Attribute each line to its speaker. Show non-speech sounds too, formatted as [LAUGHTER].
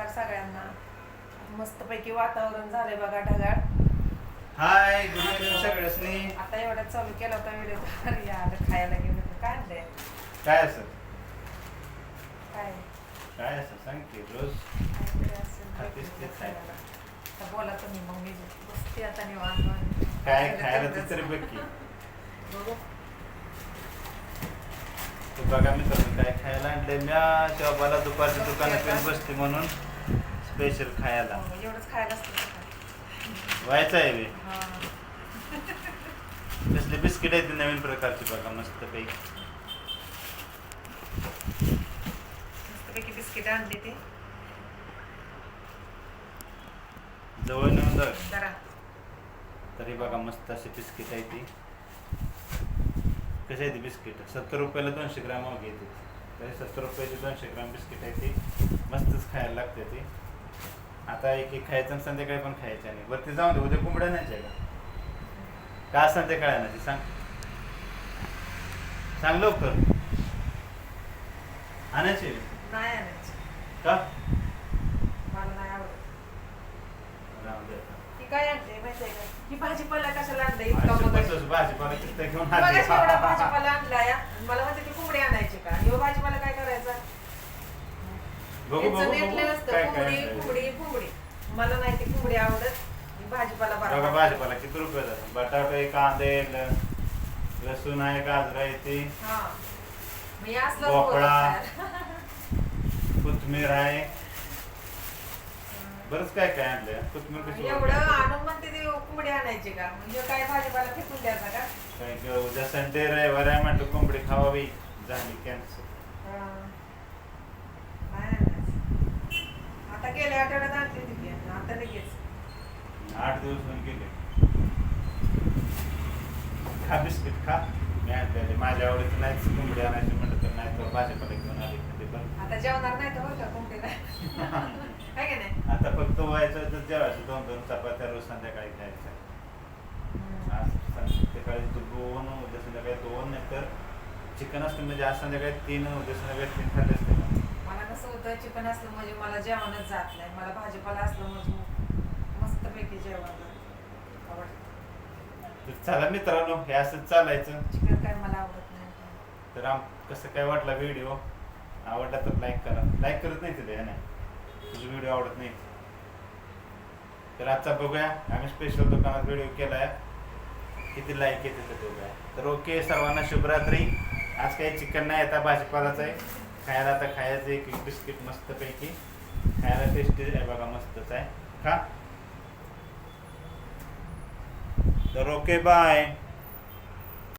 Speaker 1: नमस्कार सगळ्यांना. मस्तपैकी वातावरण झालंय बघा ढगाळ.
Speaker 2: हाय गुड इव्हनिंग सगळ्यांनी
Speaker 1: आता एवढ्यात चालू केला होता व्हिडिओ तर या खायला गेलो काय आणलंय?
Speaker 2: काय असं?
Speaker 1: काय?
Speaker 2: काय असं? सांग की रोज
Speaker 1: काहीतरी असेल
Speaker 2: खातेस
Speaker 1: भेटून
Speaker 2: तेच
Speaker 1: खायला.
Speaker 2: आहे.
Speaker 1: तर बोला तुम्ही मग मी बसते आता निवांत.
Speaker 2: काय खायला ते
Speaker 1: तेवढंच.
Speaker 2: तरी बघ की.
Speaker 1: बघू.
Speaker 2: तू बघा मी काय खायला आणलंय. म्या शोभाला दुपारच्या दुकानात येऊन बसते म्हणून स्पेशल खायला.
Speaker 1: हो, एवढंच खायला?
Speaker 2: व्हायचं आहे बे. कसले बिस्किट आहेत ते नवीन प्रकारचे बघा मस्त पैकी
Speaker 1: मस्तपैकी बिस्किट आणले ते.
Speaker 2: जवळ नेऊन जाऊ
Speaker 1: जरा.
Speaker 2: तरी बघा मस्त असे बिस्किट आहे ती. कसे आहे ती बिस्किट सत्तर रुपयाला दोनशे ग्राम येते. तरी सत्तर रुपयाची दोनशे ग्राम बिस्किट आहे ती मस्तच खायला लागते ती. आता एक एक खायचं आणि संध्याकाळी पण खायचं नाही वरती जाऊन दे उद्या कोंबड्या नाही का? संध्याकाळी आणायची सांग. सांग लवकर. आणायची?
Speaker 1: नाही आणायची.
Speaker 2: का?
Speaker 1: नाही काय आणते माहिती आहे का? ही भाजीपाला कशाला
Speaker 2: भाजीपाला घेऊन
Speaker 1: एवढा. भाजीपाला मला म्हणते की कोंबडी आणायची का? ह्यो भाजीपाला काय करायचा?
Speaker 2: बघू बघू
Speaker 1: नेटले
Speaker 2: बघू.
Speaker 1: नसतं
Speaker 2: काय
Speaker 1: कोंबडी
Speaker 2: काय
Speaker 1: कोंबडी कोंबडी मला नाही ती कोंबडी आवडत. भाजीपाला
Speaker 2: बघा
Speaker 1: बरा
Speaker 2: भाजीपाला किती रुपये जातात बटाटे कांदे ल- लसूण आहे गाजर आहे ती.
Speaker 1: हा. मी असलं
Speaker 2: भोपळा. कोथमीर आहे. बरंच काय काय आणलंय? कोथमीर कशी
Speaker 1: एवढं आणून म्हणते ती कोंबडी आणायची का? म्हणजे काय भाजीपाला फेकून द्यायचा का?
Speaker 2: काय की उद्या संडे रविवार आहे म्हटलं कोंबडी खावावी. झाली कॅन्सर
Speaker 1: हा. नाही आणायचं. आता गेल्या आठवड्यात आणली होती की, आता लगेच
Speaker 2: आठ दिवस होऊन गेले. खा बिस्किट खा. मी आणलेले माझ्या आवडीचं नाहीच कोंबडी आणायची म्हटलं तर नाही तर भाजीपाला घेऊन आली कधी पण.
Speaker 1: आता जेवणार नाही तर बरं का कोंबडी नाही [LAUGHS] काय की नाही
Speaker 2: फक्त व्हायचं तर जेवायचं दोन दोन चपात्या रोज संध्याकाळी
Speaker 1: हम्म.
Speaker 2: आज संध्याकाळी तू दोन उद्या संध्याकाळी दोन नाही तर चिकन असतं म्हणजे आज संध्याकाळी तीन उद्या संध्याकाळी तीन खाल्ले असते.
Speaker 1: मला कसं होतं चिकन असलं म्हणजे मला जेवणच जात नाही. मला भाजीपाला असलं म्हणजे मस्तपैकी जेवण
Speaker 2: तर चला मित्रांनो हे असंच चालायचं.
Speaker 1: चिकन काय मला आवडत नाही.
Speaker 2: तर आम कसं काय वाटला व्हिडिओ? आवडला तर लाईक करा. लाईक करत नाही तिथे नाही तुझा व्हिडिओ आवडत नाही. तर आजचा बघूया. आम्ही स्पेशल दुकानात व्हिडिओ केलाय. किती लाईक येते ते बघूया. तर ओके सर्वांना शुभरात्री. आज काही चिकन नाही आता भाजीपालाच आहे. खायला आता खायचं एक एक बिस्किट मस्तपैकी. खायला टेस्टी आहे बघा मस्तच आहे. का तर ओके बाय